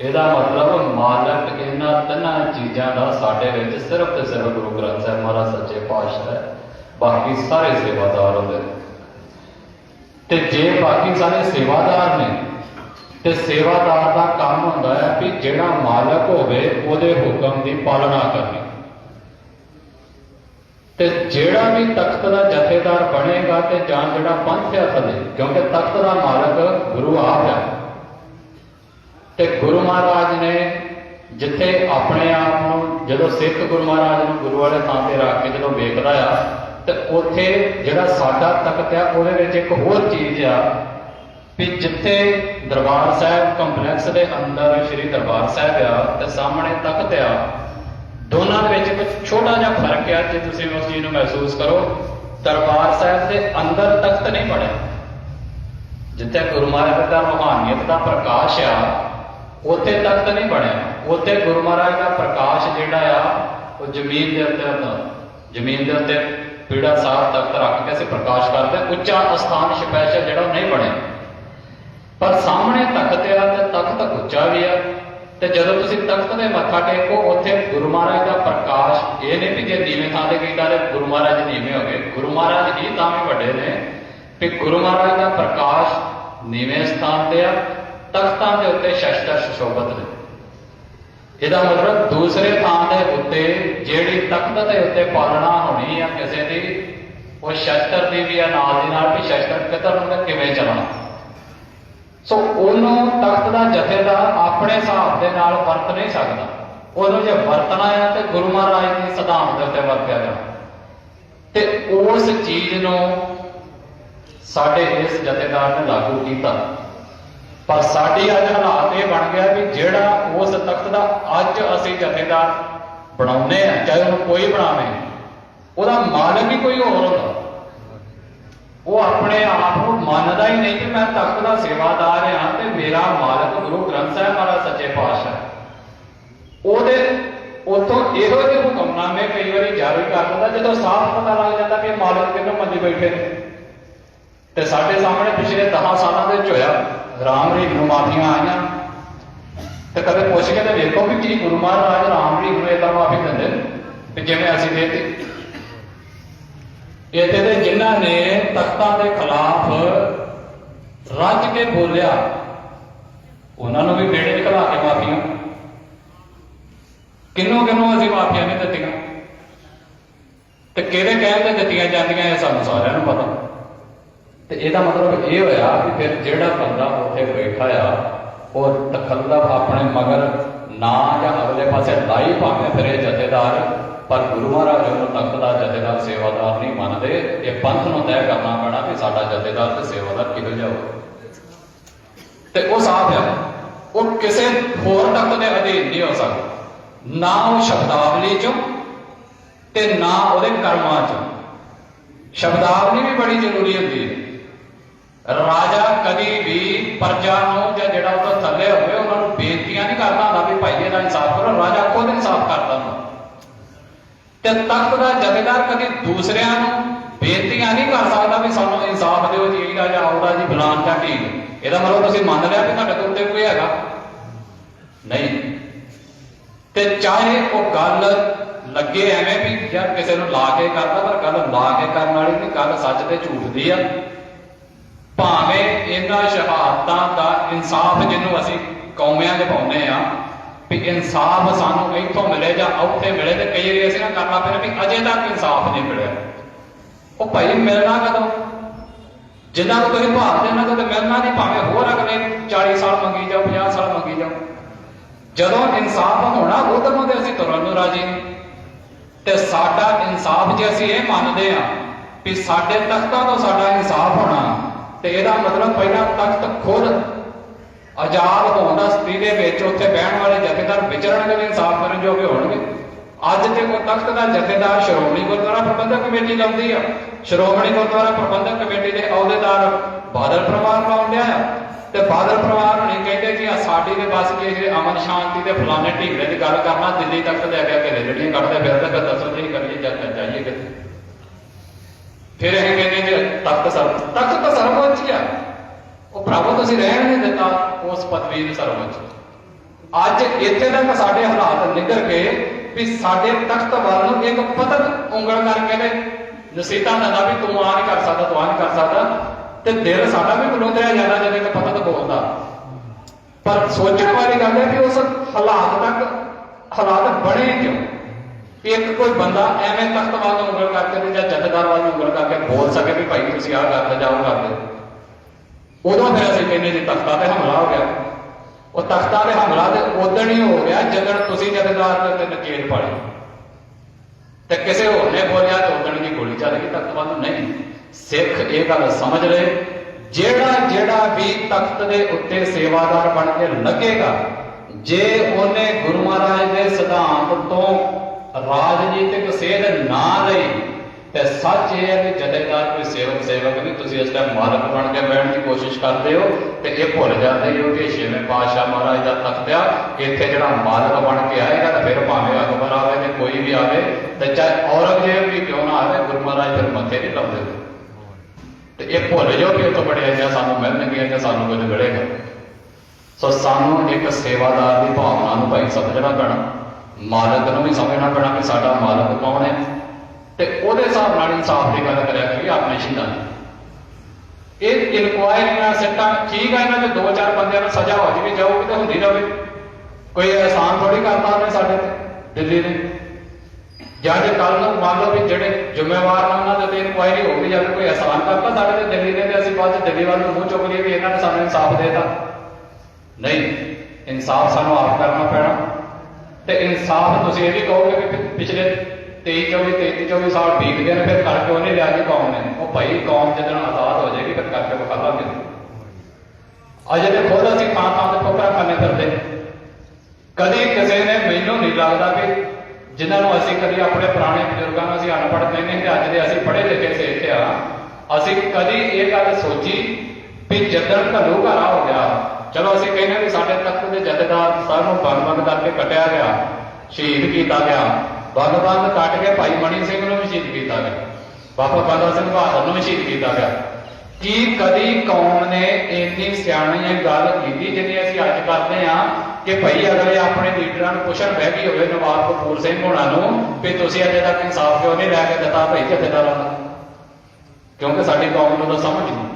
ਇਹਦਾ ਮਤਲਬ ਮਾਲਕ ਇਹਨਾਂ ਤਿੰਨਾਂ ਚੀਜ਼ਾਂ ਦਾ ਸਾਡੇ ਵਿੱਚ ਸਿਰਫ ਤੇ ਸਿਰਫ ਗੁਰੂ ਗ੍ਰੰਥ ਸਾਹਿਬ ਮਹਾਰਾਜ ਸੱਚੇ ਪਾਤਸ਼ਾਹ ਹੈ। ਬਾਕੀ ਸਾਰੇ ਸੇਵਾਦਾਰ ਹੁੰਦੇ ਨੇ। ਤੇ ਜੇ ਬਾਕੀ ਸਾਰੇ ਸੇਵਾਦਾਰ ਨੇ, ਤੇ ਸੇਵਾਦਾਰ ਦਾ ਕੰਮ ਹੁੰਦਾ ਹੈ ਕਿ ਜਿਹੜਾ ਮਾਲਕ ਹੋਵੇ, ਉਹਦੇ ਹੁਕਮ ਦੀ ਪਾਲਣਾ ਕਰਨੀ। ਤੇ ਜਿਹੜਾ ਵੀ ਤਖਤ ਦਾ ਜਥੇਦਾਰ ਬਣੇਗਾ ਤੇ ਜਾਂ ਜਿਹੜਾ ਪੰਥ ਹੈ ਥੱਲੇ, ਕਿਉਂਕਿ ਤਖਤ ਦਾ ਮਾਲਕ ਗੁਰੂ ਆਪ ਹੈ। ਤੇ ਗੁਰੂ ਮਹਾਰਾਜ ਨੇ ਜਿੱਥੇ ਆਪਣੇ ਆਪ ਨੂੰ, ਜਦੋਂ ਸਿੱਖ ਗੁਰੂ ਮਹਾਰਾਜ ਨੂੰ ਗੁਰੂ ਵਾਲੇ ਥਾਂ ਤੇ ਰੱਖ ਕੇ ਜਦੋਂ ਵੇਖਦਾ ਆ, ਤੇ ਉੱਥੇ ਜਿਹੜਾ ਸਾਡਾ ਤਖਤ ਆ, ਉਹਦੇ ਵਿੱਚ ਇੱਕ ਹੋਰ ਚੀਜ਼ ਆ ਵੀ ਜਿੱਥੇ ਦਰਬਾਰ ਸਾਹਿਬ ਕੰਪਲੈਕਸ ਦੇ ਅੰਦਰ ਸ੍ਰੀ ਦਰਬਾਰ ਸਾਹਿਬ ਆ ਤੇ ਸਾਹਮਣੇ ਤਖਤ ਆ, ਦੋਨਾਂ ਦੇ ਵਿੱਚ ਕੁਝ ਛੋਟਾ ਜਿਹਾ ਫ਼ਰਕ ਆ ਜੇ ਤੁਸੀਂ ਉਸ ਚੀਜ਼ ਨੂੰ ਮਹਿਸੂਸ ਕਰੋ। ਦਰਬਾਰ ਸਾਹਿਬ ਦੇ ਅੰਦਰ ਤਖਤ ਨਹੀਂ ਬਣਿਆ ਜਿੱਥੇ ਗੁਰੂ ਮਹਾਰਾਜ ਦਾ ਰੂਹਾਨੀਅਤ ਦਾ ਪ੍ਰਕਾਸ਼ ਆ ਉੱਥੇ ਤਖਤ ਨਹੀਂ ਬਣਿਆ। ਉੱਥੇ ਗੁਰੂ ਮਹਾਰਾਜ ਦਾ ਪ੍ਰਕਾਸ਼ ਜਿਹੜਾ ਆ, ਉਹ ਜ਼ਮੀਨ ਦੇ ਉੱਤੇ ਹੁੰਦਾ। ਜ਼ਮੀਨ ਦੇ ਉੱਤੇ ਪੀੜਾ ਸਾਹਿਬ ਤਖਤ ਰੱਖ ਕੇ ਅਸੀਂ ਪ੍ਰਕਾਸ਼ ਕਰਦੇ ਉੱਚਾ ਅਸਥਾਨ ਸਪੈਸ਼ਲ ਜਿਹੜਾ ਉਹ ਨਹੀਂ ਬਣਿਆ। ਪਰ ਸਾਹਮਣੇ ਤਖਤ ਆ ਤੇ ਤਖਤ ਉੱਚਾ ਵੀ ਆ। ਤੇ ਜਦੋਂ ਤੁਸੀਂ ਤਖਤ ਦੇ ਮੱਥਾ ਟੇਕੋ, ਉੱਥੇ ਗੁਰੂ ਮਹਾਰਾਜ ਦਾ ਪ੍ਰਕਾਸ਼ ਇਹ ਨਹੀਂ ਵੀ ਜੇ ਨੀਵੇਂ ਥਾਂ ਤੇ ਕੀਤਾ ਤੇ ਗੁਰੂ ਮਹਾਰਾਜ ਨੀਵੇਂ ਹੋ ਗਏ। ਗੁਰੂ ਮਹਾਰਾਜ ਹੀ ਤਾਂ ਵੀ ਵੱਡੇ ਨੇ। ਕਿ ਗੁਰੂ ਮਹਾਰਾਜ ਦਾ ਪ੍ਰਕਾਸ਼ ਨੀਵੇਂ ਸਥਾਨ ਤੇ ਆ ਤਖਤਾਂ ਦੇ ਉੱਤੇ ਸ਼ਸਤਰ ਸ਼ੋਭਤ ਨੇ। ਇਹਦਾ ਮਤਲਬ ਦੂਸਰੇ ਥਾਂ ਦੇ ਉੱਤੇ ਜਿਹੜੀ ਤਖਤ ਦੇ ਉੱਤੇ ਪਾਲਣਾ ਹੋਣੀ ਆ ਕਿਸੇ ਦੀ, ਉਹ ਸ਼ਸਤਰ ਦੀ ਵੀ ਆ, ਨਾਲ ਦੀ ਨਾਲ ਵੀ ਸ਼ਸਤਰ ਕਿੱਧਰ ਨੂੰ ਕਿਵੇਂ ਚੱਲਣਾ। ਸੋ ਉਹਨੂੰ ਤਖਤ ਦਾ ਜਥੇਦਾਰ ਆਪਣੇ ਹਿਸਾਬ ਦੇ ਨਾਲ ਵਰਤ ਨਹੀਂ ਸਕਦਾ। ਉਹਨੂੰ ਜੇ ਵਰਤਣਾ ਹੈ ਤੇ ਗੁਰੂ ਮਹਾਰਾਜ ਦੇ ਸਿਧਾਂਤ ਦੇ ਉੱਤੇ ਵਰਤਿਆ ਜਾਣਾ। ਤੇ ਉਸ ਚੀਜ਼ ਨੂੰ ਸਾਡੇ ਇਸ ਜਥੇਦਾਰ ਨੇ ਲਾਗੂ ਕੀਤਾ। ਪਰ ਸਾਡੀ ਅੱਜ ਹਾਲਾਤ ਇਹ ਬਣ ਗਿਆ ਵੀ ਜਿਹੜਾ ਉਸ ਤਖਤ ਦਾ ਅੱਜ ਅਸੀਂ ਜਥੇਦਾਰ ਬਣਾਉਨੇ ਆ ਚਾਹੇ ਉਹਨੂੰ ਕੋਈ ਬਣਾਵੇ, ਉਹਦਾ ਮਾਲਕ ਹੀ ਕੋਈ ਹੋਰ ਹੁੰਦਾ। ਉਹ ਆਪਣੇ ਆਪ ਨੂੰ ਮੰਨਦਾ ਹੀ ਨਹੀਂ ਕਿ ਮੈਂ ਤਖਤ ਦਾ ਸੇਵਾਦਾਰ ਹਾਂ ਤੇ ਮੇਰਾ ਮਾਲਕ ਗੁਰੂ ਗ੍ਰੰਥ ਸਾਹਿਬ ਮਹਾਰਾਜ ਸੱਚੇ ਪਾਤਸ਼ਾਹ ਉਹਦੇ ਉਤੋਂ ਇਹੋ ਜਿਹੇ ਹੁਕਮਨਾਮੇ ਕਈ ਵਾਰੀ ਜਾਰੀ ਕਰ ਦਿੰਦਾ, ਜਦੋਂ ਸਾਫ਼ ਪਤਾ ਲੱਗ ਜਾਂਦਾ ਕਿ ਮਾਲਕ ਕਿੰਨੂੰ ਮੰਨੀ ਬੈਠੇ ਨੇ। ਤੇ ਸਾਡੇ ਸਾਹਮਣੇ ਪਿਛਲੇ 10 ਸਾਲਾਂ ਦੇ ਵਿੱਚ ਹੋਇਆ ਰਾਮ ਰੀਤ ਨੂੰ ਮਾਫੀਆਂ ਆਈਆਂ। ਤੇ ਕਦੇ ਪੁੱਛ ਕੇ ਤੇ ਵੇਖੋ ਵੀ ਕੀ ਗੁਰੂ ਮਹਾਰਾਜ ਰਾਮ ਰੀਤ ਨੂੰ ਇਦਾਂ ਮਾਫੀ ਦਿੰਦੇ ਨੇ ਤੇ ਜਿਵੇਂ ਅਸੀਂ ਦੇਤੀ। ਇੱਥੇ ਦੇ ਜਿਨ੍ਹਾਂ ਨੇ ਤਖਤਾਂ ਦੇ ਖਿਲਾਫ ਰੱਜ ਕੇ ਬੋਲਿਆ, ਉਹਨਾਂ ਨੂੰ ਵੀ ਬੇੜੇ ਖਲਾ ਕੇ ਮਾਫੀਆਂ। ਕਿੰਨੋਂ ਕਿੰਨੋਂ ਅਸੀਂ ਮਾਫੀਆਂ ਨਹੀਂ ਦਿੱਤੀਆਂ। ਤੇ ਕਿਹਦੇ ਕਹਿਣ ਤੇ ਦਿੱਤੀਆਂ ਜਾਂਦੀਆਂ ਇਹ ਸਾਨੂੰ ਸਾਰਿਆਂ ਨੂੰ ਪਤਾ। ਤੇ ਇਹਦਾ ਮਤਲਬ ਇਹ ਹੋਇਆ ਕਿ ਫਿਰ ਜਿਹੜਾ ਬੰਦਾ ਉੱਥੇ ਬੈਠਾ ਆ, ਉਹ ਤਖੱਲਫ ਆਪਣੇ ਮਗਰ ਨਾ ਜਾਂ ਅਗਲੇ ਪਾਸੇ ਲਾਈ ਭਾਵੇਂ ਫਿਰ ਇਹ ਜਥੇਦਾਰ, ਪਰ ਗੁਰੂ ਮਹਾਰਾਜ ਨੂੰ ਤਖਤ ਦਾ ਜਥੇਦਾਰ, ਸੇਵਾਦਾਰ ਨਹੀਂ ਮੰਨਦੇ। ਇਹ ਪੰਥ ਨੂੰ ਤੈਅ ਕਰਨਾ ਪੈਣਾ ਕਿ ਸਾਡਾ ਜਥੇਦਾਰ ਤੇ ਸੇਵਾਦਾਰ ਕਿਹੋ ਜਿਹਾ ਹੋਵੇ। ਤੇ ਉਹ ਸਾਥ ਹੈ, ਉਹ ਕਿਸੇ ਹੋਰ ਤਖਤ ਦੇ ਅਧੀਨ ਨਹੀਂ ਹੋ ਸਕਦਾ। ਨਾ ਉਹ ਸ਼ਬਦਾਵਲੀ ਚੋਂ ਤੇ ਨਾ ਉਹਦੇ ਕਰਮਾਂ ਚੋਂ। ਸ਼ਬਦਾਵਲੀ ਵੀ ਬੜੀ ਜ਼ਰੂਰੀ ਹੁੰਦੀ ਹੈ। ਰਾਜਾ ਕਦੀ ਵੀ ਪ੍ਰਜਾ ਨੂੰ ਜਾਂ ਜਿਹੜਾ ਉਹਦਾ ਥੱਲੇ ਹੋਵੇ, ਉਹਨਾਂ ਨੂੰ ਬੇਨਤੀਆਂ ਨਹੀਂ ਕਰਦਾ ਹੁੰਦਾ ਵੀ ਭਾਈ ਇਹਦਾ ਇਨਸਾਫ ਕਰੋ, ਰਾਜਾ ਖੁਦ ਇਨਸਾਫ ਕਰਦਾ ਹੁੰਦਾ। ਤੇ ਤਖਤ ਦਾ ਜਥੇਦਾਰ ਕਦੀ ਦੂਸਰਿਆਂ ਨੂੰ ਬੇਨਤੀਆਂ ਨਹੀਂ ਕਰ ਸਕਦਾ ਵੀ ਸਾਨੂੰ ਇਨਸਾਫ ਦਿਓ ਜੀ, ਇਹਦਾ ਜਾਂ ਉਹਦਾ ਜੀ ਫਲਾਨ ਜਾਂ ਠੀਕ ਇਹਦਾ ਮਤਲਬ ਤੁਸੀਂ ਮੰਨ ਲਿਆ ਵੀ ਤੁਹਾਡੇ ਤੋਂ ਉੱਤੇ ਕੋਈ ਹੈਗਾ? ਨਹੀਂ। ਤੇ ਚਾਹੇ ਉਹ ਗੱਲ ਲੱਗੇ ਐਵੇਂ ਵੀ ਯਾਰ ਕਿਸੇ ਨੂੰ ਲਾ ਕੇ ਕਰਦਾ, ਪਰ ਗੱਲ ਲਾ ਕੇ ਕਰਨ ਵਾਲੀ ਨਹੀਂ, ਗੱਲ ਸੱਚ ਤੇ ਝੂਠ ਦੀ ਆ। ਭਾਵੇਂ ਇਹਨਾਂ ਸ਼ਹਾਦਤਾਂ ਦਾ ਇਨਸਾਫ ਜਿਹਨੂੰ ਅਸੀਂ ਕੌਮਿਆਂ ਦੇ ਪਾਉਂਦੇ ਆ ਵੀ ਇਨਸਾਫ ਸਾਨੂੰ ਇੱਥੋਂ ਮਿਲੇ ਜਾਂ ਉੱਥੇ ਮਿਲੇ ਤੇ ਕਈ ਵਾਰੀ ਅਸੀਂ ਨਾ ਕਰਨਾ ਪੈਣਾ ਵੀ ਅਜੇ ਤੱਕ ਇਨਸਾਫ ਨਹੀਂ ਮਿਲਿਆ। ਉਹ ਭਾਈ ਮਿਲਣਾ ਕਦੋਂ? ਜਿੰਨਾ ਕੁ ਤੁਸੀਂ ਭਾਵ ਦੇਣਾ ਕਦੇ ਮਿਲਣਾ ਨਹੀਂ, ਭਾਵੇਂ ਹੋਰ ਅਗਲੇ 40 ਸਾਲ ਮੰਗੀ ਜਾਓ 50 ਸਾਲ ਮੰਗੀ ਜਾਓ। ਜਦੋਂ ਇਨਸਾਫ ਹੋਣਾ ਉਦੋਂ ਨੂੰ ਤੇ ਅਸੀਂ ਤੁਰਨ ਨੂੰ ਰਾਜੀ ਤੇ ਸਾਡਾ ਇਨਸਾਫ ਜੇ ਅਸੀਂ ਇਹ ਮੰਨਦੇ ਆ ਵੀ ਸਾਡੇ ਤਖਤਾਂ ਤੋਂ ਸਾਡਾ ਇਨਸਾਫ ਹੋਣਾ ਤੇ ਇਹਦਾ ਮਤਲਬ ਪਹਿਲਾਂ ਤਖਤ ਖੁਦ ਆਜ਼ਾਦ ਹੋਣ ਦਾ ਸਥਿਤੀ ਦੇ ਵਿੱਚ ਉੱਥੇ ਬਹਿਣ ਵਾਲੇ ਜਥੇਦਾਰ ਵਿਚਰਨਗੇ ਇਨਸਾਫ ਕਰਨ ਜੋਗੇ ਹੋਣਗੇ। ਅੱਜ ਤੇ ਕੋਈ ਤਖਤ ਦਾ ਜਥੇਦਾਰ ਸ਼੍ਰੋਮਣੀ ਗੁਰਦੁਆਰਾ ਪ੍ਰਬੰਧਕ ਕਮੇਟੀ ਲਾਉਂਦੀ ਆ। ਸ਼੍ਰੋਮਣੀ ਗੁਰਦੁਆਰਾ ਪ੍ਰਬੰਧਕ ਕਮੇਟੀ ਦੇ ਅਹੁਦੇਦਾਰ ਬਾਦਲ ਪਰਿਵਾਰ ਲਾਉਣ ਆ। ਤੇ ਬਾਦਲ ਪਰਿਵਾਰ ਨਹੀਂ ਕਹਿੰਦੇ ਕਿ ਆ ਸਾਡੀ ਦੇ ਬਸ ਕੀ ਇਹ ਅਮਨ ਸ਼ਾਂਤੀ ਤੇ ਫਲਾਣੇ ਢੀਂਗੜੇ ਦੀ ਗੱਲ ਕਰਨਾ, ਦਿੱਲੀ ਤੱਕ ਦੇ ਅੱਗੇ ਘਰੇ ਜਿਹੜੀਆਂ ਕੱਢਦੇ ਫਿਰਦੇ, ਫਿਰ ਦੱਸੋ ਜੀ ਕਰੀਏ ਜਦ ਜਾਈਏ ਕਿੱਥੇ। ਫਿਰ ਇਹ ਕਹਿੰਦੇ ਜੀ ਤਾਂ ਸਰਵਉੱਚ ਹੀ ਆ। ਉਹ ਭਰਾਵੋ, ਤੁਸੀਂ ਰਹਿਣ ਨਹੀਂ ਦਿੱਤਾ ਉਸ ਪਦਵੀ ਨੂੰ ਸਰਵਉੱਚ ਅੱਜ ਇੱਥੇ ਤੱਕ ਸਾਡੇ ਹਾਲਾਤ ਨਿਗਰ ਗਏ ਵੀ ਸਾਡੇ ਤਖਤ ਵੱਲ ਨੂੰ ਇੱਕ ਪਤਨ ਉਂਗਲ ਕਰਕੇ ਨੇ ਨਸੀਤਾ ਦਿੰਦਾ ਵੀ ਤੂੰ ਆ ਨਹੀਂ ਕਰ ਸਕਦਾ, ਤੂੰ ਆ ਨਹੀਂ ਕਰ ਸਕਦਾ, ਤੇ ਦਿਲ ਸਾਡਾ ਵੀ ਬਲੁੰਦਰਿਆ ਜਾਂਦਾ ਜਦੋਂ ਇੱਕ ਪਤਨ ਬੋਲਦਾ। ਪਰ ਸੋਚਣ ਵਾਲੀ ਗੱਲ ਹੈ ਵੀ ਉਸ ਹਾਲਾਤ ਤੱਕ, ਹਾਲਾਤ ਬਣੇ ਕਿਉਂ? ਵੀ ਇੱਕ ਕੋਈ ਬੰਦਾ ਐਵੇਂ ਤਖਤ ਵੱਲ ਨੂੰ ਉਂਗਲ ਕਰਕੇ ਤੇ ਜਾਂ ਜਥੇਦਾਰ ਵੱਲ ਉਂਗਲ ਕਰਕੇ ਬੋਲ ਸਕੇ ਵੀ ਭਾਈ ਤੁਸੀਂ ਆਹ ਕਰਦੇ ਜਾਓ ਕਰਦੇ ਉਦੋਂ ਫਿਰ ਅਸੀਂ ਕਹਿੰਦੇ ਜੀ ਤਖਤਾਂ ਤੇ ਹਮਲਾ ਹੋ ਗਿਆ। ਉਹ ਤਖਤਾਂ ਤੇ ਹਮਲਾ ਤੇ ਉਦੋਂ ਹੀ ਹੋ ਗਿਆ ਜਦੋਂ ਤੁਸੀਂ ਜਥੇਦਾਰ ਦੇ ਨਕੇਲ ਪਾੜੀ ਤੇ ਕਿਸੇ ਹੋਰ ਨੇ ਬੋਲਿਆ ਤੇ ਉਦੋਂ ਦੀ ਗੋਲੀ ਚੱਲ ਗਈ ਤਖਤ ਵੱਲ ਨਹੀਂ, ਸਿੱਖ ਇਹ ਗੱਲ ਸਮਝ ਲਏ। ਜਿਹੜਾ ਜਿਹੜਾ ਵੀ ਤਖਤ ਦੇ ਉੱਤੇ ਸੇਵਾਦਾਰ ਬਣ ਕੇ ਲੱਗੇਗਾ, ਜੇ ਉਹਨੇ ਗੁਰੂ ਮਹਾਰਾਜ ਦੇ ਸਿਧਾਂਤ ਤੋਂ ਰਾਜਨੀਤਿਕ ਸੇਧ ਨਾ ਰਹੀ ਤੇ ਸੱਚ ਇਹ ਹੈ ਕਿ ਜਥੇਦਾਰ ਕੋਈ ਸੇਵਕ ਸੇਵਕ ਨਹੀਂ, ਤੁਸੀਂ ਇਸ ਟਾਈਮ ਮਾਲਕ ਬਣ ਕੇ ਬੈਠਣ ਦੀ ਕੋਸ਼ਿਸ਼ ਕਰਦੇ ਹੋ, ਤੇ ਇਹ ਭੁੱਲ ਜਾਂਦੇ ਹੋ ਕਿ ਛੇਵੇਂ ਪਾਤਸ਼ਾਹ ਮਹਾਰਾਜ ਦਾ ਤਖਤ ਆ, ਇੱਥੇ ਜਿਹੜਾ ਮਾਲਕ ਬਣ ਕੇ ਆਏਗਾ ਤਾਂ ਫਿਰ ਭਾਵੇਂ ਅਕਬਰ ਆਵੇ ਤੇ ਕੋਈ ਵੀ ਆਵੇ, ਤੇ ਚਾਹੇ ਔਰੰਗਜ਼ੇਬ ਵੀ ਕਿਉਂ ਨਾ ਆਵੇ, ਗੁਰੂ ਮਹਾਰਾਜ ਫਿਰ ਮੱਥੇ ਨਹੀਂ ਲਾਉਂਦੇ ਤੇ ਇਹ ਭੁੱਲ ਜਾਓ ਕਿ ਉੱਥੋਂ ਬੜੇ ਜਾਂ ਸਾਨੂੰ ਮਿਲਣਗੇ ਜਾਂ ਸਾਨੂੰ ਕੁਝ ਮਿਲੇਗਾ। ਸੋ ਸਾਨੂੰ ਇੱਕ ਸੇਵਾਦਾਰ ਦੀ ਭਾਵਨਾ ਨੂੰ ਭਾਈ ਸਮਝਣਾ ਪੈਣਾ। ਮਾਲਕ ਨੂੰ ਵੀ ਸਮਝਣਾ ਪੈਣਾ ਕਿ ਸਾਡਾ ਮਾਲਕ ਕੌਣ ਹੈ। ਤੇ ਉਹਦੇ ਹਿਸਾਬ ਨਾਲ ਇਨਸਾਫ ਦੀ ਗੱਲ ਕਰਿਆ ਕਰੀਏ, ਆਪਣੇ ਸ਼ਹੀਦਾਂ ਦੀ। ਇਹ ਇਨਕੁਆਇਰੀਆਂ ਸੱਟਾਂ, ਠੀਕ ਆ, ਇਹਨਾਂ ਦੇ ਦੋ ਚਾਰ ਬੰਦਿਆਂ ਨੂੰ ਸਜ਼ਾ ਹੋ ਜਾਵੇ ਜਾਊਗੀ ਤਾਂ ਹੁੰਦੀ ਰਹੇ ਕੋਈ ਅਹਿਸਾਨ ਥੋੜੀ ਕਰਦਾ ਉਹਨੇ ਸਾਡੇ ਤੇ, ਦਿੱਲੀ ਨੇ ਜਾਂ ਜੇ ਕੱਲ ਨੂੰ ਮੰਨ ਲਓ ਵੀ ਜਿਹੜੇ ਜ਼ਿੰਮੇਵਾਰ ਨੇ ਉਹਨਾਂ ਦੇ ਤੇ ਇਨਕੁਆਇਰੀ ਹੋ ਗਈ ਜਾਂ ਫਿਰ ਕੋਈ ਅਹਿਸਾਨ ਕਰਦਾ ਸਾਡੇ ਤੇ ਦਿੱਲੀ ਨੇ ਤੇ ਅਸੀਂ ਬਾਅਦ ਚ ਦਿੱਲੀ ਵੱਲ ਨੂੰ ਮੂੰਹ ਚੁੱਕ ਲਈਏ ਵੀ ਇਹਨਾਂ ਨੇ ਸਾਨੂੰ ਇਨਸਾਫ ਦੇਤਾ। ਨਹੀਂ, ਇਨਸਾਫ ਸਾਨੂੰ ਆਪ ਕਰਨਾ ਪੈਣਾ। ਤੇ ਇਨਸਾਫ ਤੁਸੀਂ ਇਹ ਵੀ ਕਹੋਗੇ ਕਿ ਪਿਛਲੇ 23 24 33 24 ਸਾਲ ਬੀਤ ਗਏ ਨੇ, ਫਿਰ ਕਰਕੇ ਨਹੀਂ ਲਿਆ ਜੀ ਕੌਮ ਨੇ। ਉਹ ਭਾਈ ਕੌਮ ਜਦੋਂ ਆਜ਼ਾਦ ਹੋ ਜਾਏਗੀ, ਫਿਰ ਕਰਕੇ ਵਿਖਾ ਅਜੇ ਤੇ ਖੁਦ ਅਸੀਂ ਥਾਂ ਥਾਂ ਤੇ ਠੋਕਰਾਂ ਖਾਣੇ ਫਿਰਦੇ। ਕਦੀ ਕਿਸੇ ਨੇ ਮੈਨੂੰ ਨਹੀਂ ਲੱਗਦਾ ਕਿ ਜਿਨ੍ਹਾਂ ਨੂੰ ਅਸੀਂ ਕਦੀ ਆਪਣੇ ਪੁਰਾਣੇ ਬਜ਼ੁਰਗਾਂ ਨੂੰ ਅਸੀਂ ਅਨਪੜ੍ਹ ਕਹਿੰਦੇ ਹਾਂ ਤੇ ਅੱਜ ਦੇ ਅਸੀਂ ਪੜ੍ਹੇ ਲਿਖੇ ਸਿੱਖ ਆ। ਅਸੀਂ ਕਦੀ ਇਹ ਗੱਲ ਸੋਚੀ ਵੀ ਜਦਨ ਘਲੂ ਘਰਾ ਹੋ ਗਿਆ, ਚਲੋ ਅਸੀਂ ਕਹਿੰਦੇ ਵੀ ਸਾਡੇ ਤੱਕ ਦੇ ਜਥੇਦਾਰ ਨੂੰ ਬੰਦ ਬੰਦ ਕਰਕੇ ਕੱਟਿਆ ਗਿਆ, ਸ਼ਹੀਦ ਕੀਤਾ ਗਿਆ। ਬੰਦ ਬੰਦ ਕੱਟ ਕੇ ਭਾਈ ਮਣੀ ਸਿੰਘ ਨੂੰ ਵੀ ਸ਼ਹੀਦ ਕੀਤਾ ਗਿਆ। ਬਾਬਾ ਬੰਦਾ ਸਿੰਘ ਬਹਾਦਰ ਨੂੰ ਵੀ ਸ਼ਹੀਦ ਕੀਤਾ ਗਿਆ। ਕੀ ਕਦੀ ਕੌਮ ਨੇ ਇੰਨੀ ਸਿਆਣੀ ਇਹ ਗੱਲ ਕੀਤੀ ਜਿੰਨੀ ਅਸੀਂ ਅੱਜ ਕਰਦੇ ਆ ਕਿ ਭਈ ਅਗਲੇ ਆਪਣੇ ਲੀਡਰਾਂ ਨੂੰ ਪੁੱਛਣ ਬਹਿ ਗਈ ਹੋਵੇ ਨਵਾਬ ਕਪੂਰ ਸਿੰਘ ਹੋਣਾ ਨੂੰ ਵੀ ਤੁਸੀਂ ਅਜੇ ਤੱਕ ਇਨਸਾਫ ਕਿਉਂ ਨਹੀਂ ਲੈ ਕੇ ਦਿੱਤਾ, ਭਈ ਜਥੇਦਾਰਾਂ ਨੂੰ ਕਿਉਂਕਿ ਸਾਡੀ ਕੌਮ ਨੂੰ ਤਾਂ ਸਮਝ ਨਹੀਂ।